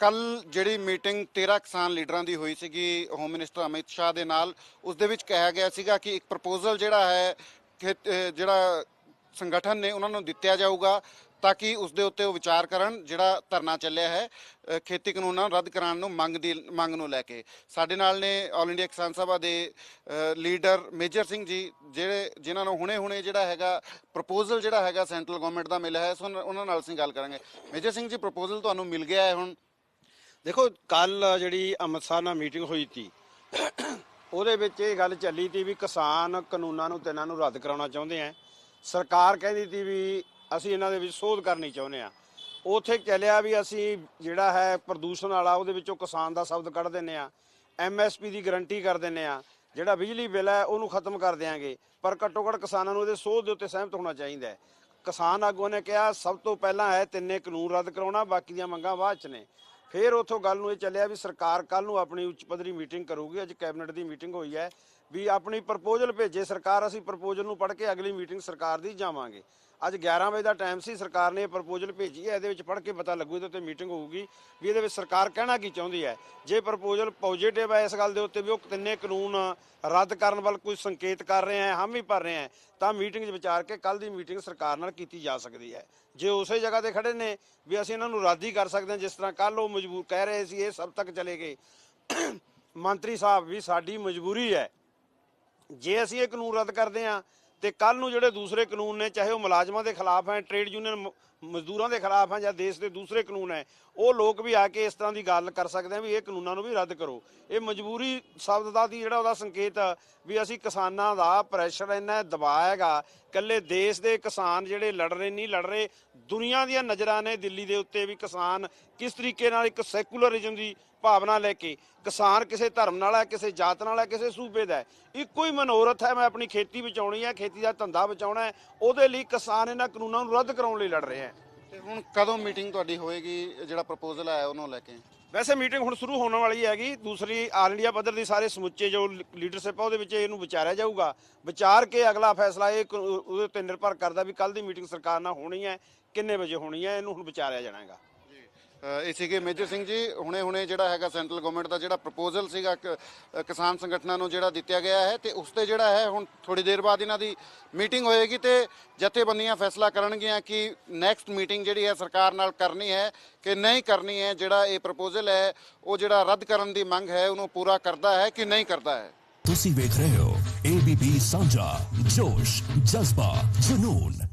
ਕੱਲ ਜਿਹੜੀ ਮੀਟਿੰਗ 13 ਕਿਸਾਨ ਲੀਡਰਾਂ ਦੀ ਹੋਈ ਸੀਗੀ ਹੋਮ ਮਿਨਿਸਟਰ ਅਮਿਤ ਸ਼ਾਹ ਦੇ ਨਾਲ, ਉਸ ਦੇ ਵਿੱਚ ਕਿਹਾ ਗਿਆ ਸੀਗਾ ਕਿ ਇੱਕ ਪ੍ਰਪੋਜ਼ਲ ਜਿਹੜਾ ਹੈ ਖੇਤ- ਜਿਹੜਾ ਸੰਗਠਨ ਨੇ ਉਹਨਾਂ ਨੂੰ ਦਿੱਤਾ ਜਾਊਗਾ ਤਾਂ ਕਿ ਉਸ ਦੇ ਉੱਤੇ ਉਹ ਵਿਚਾਰ ਕਰਨ, ਜਿਹੜਾ ਧਰਨਾ ਚੱਲਿਆ ਹੈ ਖੇਤੀ ਕਾਨੂੰਨਾਂ ਨੂੰ ਰੱਦ ਕਰਾਉਣ ਨੂੰ ਮੰਗ ਦੀ, ਮੰਗ ਨੂੰ ਲੈ ਕੇ। ਸਾਡੇ ਨਾਲ ਨੇ ਆਲ ਇੰਡੀਆ ਕਿਸਾਨ ਸਭਾ ਦੇ ਲੀਡਰ ਮੇਜਰ ਸਿੰਘ ਜੀ, ਜਿਹੜੇ, ਜਿਨ੍ਹਾਂ ਨੂੰ ਹੁਣੇ-ਹੁਣੇ ਜਿਹੜਾ ਹੈਗਾ ਪ੍ਰਪੋਜ਼ਲ ਜਿਹੜਾ ਹੈਗਾ ਸੈਂਟਰਲ ਗਵਰਨਮੈਂਟ ਦਾ ਮਿਲਿਆ ਹੈ ਸੋ ਉਹਨਾਂ ਨਾਲ ਅਸੀਂ ਗੱਲ ਕਰਾਂਗੇ। ਮੇਜਰ ਸਿੰਘ ਜੀ ਪ੍ਰਪੋਜ਼ਲ ਤੁਹਾਨੂੰ ਮਿਲ ਗਿਆ ਹੈ ਹੁਣ? ਦੇਖੋ ਕੱਲ ਜਿਹੜੀ ਅੰਮ੍ਰਿਤਸਰ ਨਾਲ ਮੀਟਿੰਗ ਹੋਈ ਸੀ, ਉਹਦੇ ਵਿੱਚ ਇਹ ਗੱਲ ਚੱਲੀ ਸੀ ਵੀ ਕਿਸਾਨ ਕਾਨੂੰਨਾਂ ਨੂੰ ਤਿੰਨਾਂ ਨੂੰ ਰੱਦ ਕਰਾਉਣਾ ਚਾਹੁੰਦੇ ਆ। ਸਰਕਾਰ ਕਹਿੰਦੀ ਸੀ ਵੀ ਅਸੀਂ ਇਹਨਾਂ ਦੇ ਵਿੱਚ ਸੋਧ ਕਰਨੀ ਚਾਹੁੰਦੇ ਆ। ਉਥੇ ਚੱਲਿਆ ਵੀ ਅਸੀਂ ਜਿਹੜਾ ਹੈ ਪ੍ਰਦੂਸ਼ਣ ਵਾਲਾ, ਉਹਦੇ ਵਿੱਚੋਂ ਕਿਸਾਨ ਦਾ ਸ਼ਬਦ ਕੱਢ ਦਿੰਨੇ ਆ। ਐਮਐਸਪੀ ਦੀ ਗਾਰੰਟੀ ਕਰ ਦਿੰਨੇ ਆ। ਜਿਹੜਾ ਬਿਜਲੀ ਬਿੱਲ ਹੈ, ਉਹਨੂੰ ਖਤਮ ਕਰ ਦਿਆਂਗੇ। ਪਰ ਘੱਟੋ ਘੱਟ ਕਿਸਾਨਾਂ ਨੂੰ ਇਹਦੇ ਸੋਧ ਦੇ ਉੱਤੇ ਸਹਿਮਤ ਹੋਣਾ ਚਾਹੀਦਾ ਹੈ। ਕਿਸਾਨ ਆਗੂਆਂ ਨੇ ਕਿਹਾ, ਸਭ ਤੋਂ ਪਹਿਲਾਂ ਹੈ ਤਿੰਨੇ ਕਾਨੂੰਨ ਰੱਦ ਕਰਾਉਣਾ, ਬਾਕੀ ਦੀਆਂ ਮੰਗਾਂ ਬਾਅਦ ਚ ਨੇ। ਫਿਰ ਉਥੋਂ ਗੱਲ ਨੂੰ ਇਹ ਚੱਲਿਆ ਵੀ ਸਰਕਾਰ ਕੱਲ ਨੂੰ ਆਪਣੀ ਉੱਚ ਪੱਧਰੀ ਮੀਟਿੰਗ ਕਰੂਗੀ, ਅੱਜ ਕੈਬਨਿਟ ਦੀ ਮੀਟਿੰਗ ਹੋਈ ਹੈ। ਵੀ ਆਪਣੀ ਪ੍ਰਪੋਜ਼ਲ ਭੇਜੇ, ਸਰਕਾਰ ਅਸੀਂ ਪ੍ਰਪੋਜ਼ਲ ਨੂੰ ਪੜ੍ਹ ਕੇ ਅਗਲੀ ਮੀਟਿੰਗ ਸਰਕਾਰ ਦੀ ਜਾਵਾਂਗੇ। ਅੱਜ 11 ਵਜੇ ਦਾ ਟਾਈਮ ਸੀ, ਸਰਕਾਰ ਨੇ ਇਹ ਪ੍ਰਪੋਜ਼ਲ ਭੇਜੀ ਹੈ, ਇਹਦੇ ਵਿੱਚ ਪੜ੍ਹ ਕੇ ਪਤਾ ਲੱਗੂ, ਇਹਦੇ ਉੱਤੇ ਮੀਟਿੰਗ ਹੋਊਗੀ ਵੀ ਇਹਦੇ ਵਿੱਚ ਸਰਕਾਰ ਕਹਿਣਾ ਕੀ ਚਾਹੁੰਦੀ ਹੈ। ਜੇ ਪ੍ਰਪੋਜ਼ਲ ਪੋਜ਼ਿਟਿਵ ਹੈ ਇਸ ਗੱਲ ਦੇ ਉੱਤੇ ਵੀ ਉਹ ਤਿੰਨੇ ਕਾਨੂੰਨ ਰੱਦ ਕਰਨ ਵੱਲ ਕੋਈ ਸੰਕੇਤ ਕਰ ਰਹੇ ਹੈ, ਹਾਮੀ ਭਰ ਰਹੇ ਹੈ, ਤਾਂ ਮੀਟਿੰਗ 'ਚ ਵਿਚਾਰ ਕੇ ਕੱਲ ਦੀ ਮੀਟਿੰਗ ਸਰਕਾਰ ਨਾਲ ਕੀਤੀ ਜਾ ਸਕਦੀ ਹੈ। ਜੇ ਉਸੇ ਜਗ੍ਹਾ ਤੇ ਖੜੇ ਨੇ ਵੀ ਅਸੀਂ ਇਹਨਾਂ ਨੂੰ ਰੱਦ ਹੀ ਕਰ ਸਕਦੇ ਹਾਂ, ਜਿਸ ਤਰ੍ਹਾਂ ਕੱਲ ਉਹ ਮਜਬੂਰ ਕਹਿ ਰਹੇ ਸੀ, ਇਹ ਸਭ ਤੱਕ ਚਲੇ ਗਏ। ਮੰਤਰੀ ਸਾਹਿਬ ਵੀ ਸਾਡੀ ਮਜਬੂਰੀ ਹੈ ਜੇ ਅਸੀਂ ਇਹ ਕਾਨੂੰਨ ਰੱਦ ਕਰਦੇ ਹਾਂ ਤੇ ਕੱਲ ਨੂੰ ਜਿਹੜੇ ਦੂਸਰੇ ਕਾਨੂੰਨ ਨੇ, ਚਾਹੇ ਉਹ ਮੁਲਾਜ਼ਮਾਂ ਦੇ ਖਿਲਾਫ ਹੈ, ਟ੍ਰੇਡ ਯੂਨੀਅਨ ਮਜ਼ਦੂਰਾਂ ਦੇ ਖਿਲਾਫ ਹੈ ਜਾਂ ਦੇਸ਼ ਦੇ ਦੂਸਰੇ ਕਾਨੂੰਨ ਹੈ, ਉਹ ਲੋਕ ਵੀ ਆ ਕੇ ਇਸ ਤਰ੍ਹਾਂ ਦੀ ਗੱਲ ਕਰ ਸਕਦੇ ਆ ਵੀ ਇਹ ਕਾਨੂੰਨਾਂ ਨੂੰ ਵੀ ਰੱਦ ਕਰੋ। ਇਹ ਮਜਬੂਰੀ ਸ਼ਬਦ ਦਾ ਦੀ ਜਿਹੜਾ ਉਹਦਾ ਸੰਕੇਤ ਆ ਵੀ ਅਸੀਂ ਕਿਸਾਨਾਂ ਦਾ ਪ੍ਰੈਸ਼ਰ ਇੰਨਾ ਦਬਾਅ ਹੈਗਾ ਕੱਲੇ ਦੇਸ਼ ਦੇ ਕਿਸਾਨ ਜਿਹੜੇ ਲੜ ਰਹੇ ਨਹੀਂ ਲੜ ਰਹੇ, ਦੁਨੀਆ ਦੀਆਂ ਨਜ਼ਰਾਂ ਨੇ ਦਿੱਲੀ ਦੇ ਉੱਤੇ ਵੀ ਕਿਸਾਨ ਕਿਸ ਤਰੀਕੇ ਨਾਲ ਇੱਕ ਸੈਕੂਲਰਿਜ਼ਮ ਦੀ ਭਾਵਨਾ ਲੈ ਕੇ ਕਿਸਾਨ ਕਿਸੇ ਧਰਮ ਨਾਲ ਹੈ ਕਿਸੇ ਜਾਤ ਨਾਲ ਹੈ ਕਿਸੇ ਸੂਬੇ ਦਾ ਇੱਕੋ ਹੀ ਮਨੋਰਥ ਹੈ ਮੈਂ ਆਪਣੀ ਖੇਤੀ ਬਚਾਉਣੀ ਹੈ ਖੇਤੀ ਦਾ ਧੰਦਾ ਬਚਾਉਣਾ ਹੈ ਉਹਦੇ ਲਈ ਕਿਸਾਨ ਇਹਨਾਂ ਕਾਨੂੰਨਾਂ ਨੂੰ ਰੱਦ ਕਰਾਉਣ ਲਈ ਲੜ ਰਹੇ ਹੈ। ਤੇ ਹੁਣ ਕਦੋਂ ਮੀਟਿੰਗ ਤੁਹਾਡੀ ਹੋਏਗੀ? ਜਿਹੜਾ ਪ੍ਰਪੋਜ਼ਲ ਆਇਆ ਉਹਨੂੰ ਲੈ ਕੇ। ਵੈਸੇ ਮੀਟਿੰਗ ਹੁਣ ਸ਼ੁਰੂ ਹੋਣ ਵਾਲੀ ਹੈਗੀ। ਦੂਸਰੀ ਆਲ ਇੰਡੀਆ ਪੱਧਰ ਦੀ ਸਾਰੇ ਸਮੁੱਚੇ ਜੋ ਲੀਡਰਸ਼ਿਪ ਆ ਉਹਦੇ ਵਿੱਚ ਇਹਨੂੰ ਵਿਚਾਰਿਆ ਜਾਊਗਾ। ਵਿਚਾਰ ਕੇ ਅਗਲਾ ਫੈਸਲਾ ਇਹ ਉਹਦੇ ਉੱਤੇ ਨਿਰਭਰ ਕਰਦਾ ਵੀ ਕੱਲ ਦੀ ਮੀਟਿੰਗ ਸਰਕਾਰ ਨਾਲ ਹੋਣੀ ਹੈ ਕਿੰਨੇ ਵਜੇ ਹੋਣੀ ਹੈ ਇਹਨੂੰ ਹੁਣ ਵਿਚਾਰਿਆ ਜਾਣਾ ਹੈਗਾ। ਅ, ਇਹ ਸੀਗੇ ਮੇਜਰ ਸਿੰਘ ਜੀ। ਹੁਣੇ ਹੁਣੇ ਜਿਹੜਾ ਹੈਗਾ ਸੈਂਟਰਲ ਗਵਰਨਮੈਂਟ ਦਾ ਜਿਹੜਾ ਪ੍ਰਪੋਜ਼ਲ ਸੀਗਾ ਕਿਸਾਨ ਸੰਗਠਨਾਂ ਨੂੰ ਜਿਹੜਾ ਦਿੱਤਾ ਗਿਆ ਹੈ ਤੇ ਉਸ ਤੇ ਜਿਹੜਾ ਹੈ ਹੁਣ ਥੋੜੀ ਦੇਰ ਬਾਅਦ ਇਹਨਾਂ ਦੀ ਮੀਟਿੰਗ ਹੋਏਗੀ ਤੇ ਜਥੇਬੰਦੀਆਂ ਫੈਸਲਾ ਕਰਨਗੀਆਂ ਕਿ ਨੈਕਸਟ ਮੀਟਿੰਗ ਜਿਹੜੀ ਹੈ ਸਰਕਾਰ ਨਾਲ ਕਰਨੀ ਹੈ ਕਿ ਨਹੀਂ ਕਰਨੀ ਹੈ। ਜਿਹੜਾ ਇਹ ਪ੍ਰਪੋਜ਼ਲ ਹੈ, ਉਹ ਜਿਹੜਾ ਰੱਦ ਕਰਨ ਦੀ ਮੰਗ ਹੈ, ਉਹਨੂੰ ਪੂਰਾ ਕਰਦਾ ਹੈ ਕਿ ਨਹੀਂ ਕਰਦਾ ਹੈ? ਤੁਸੀਂ ਵੇਖ ਰਹੇ ਹੋ ABP ਸਾਂਝਾ, ਜੋਸ਼, ਜਜ਼ਬਾ, ਜਨੂਨ।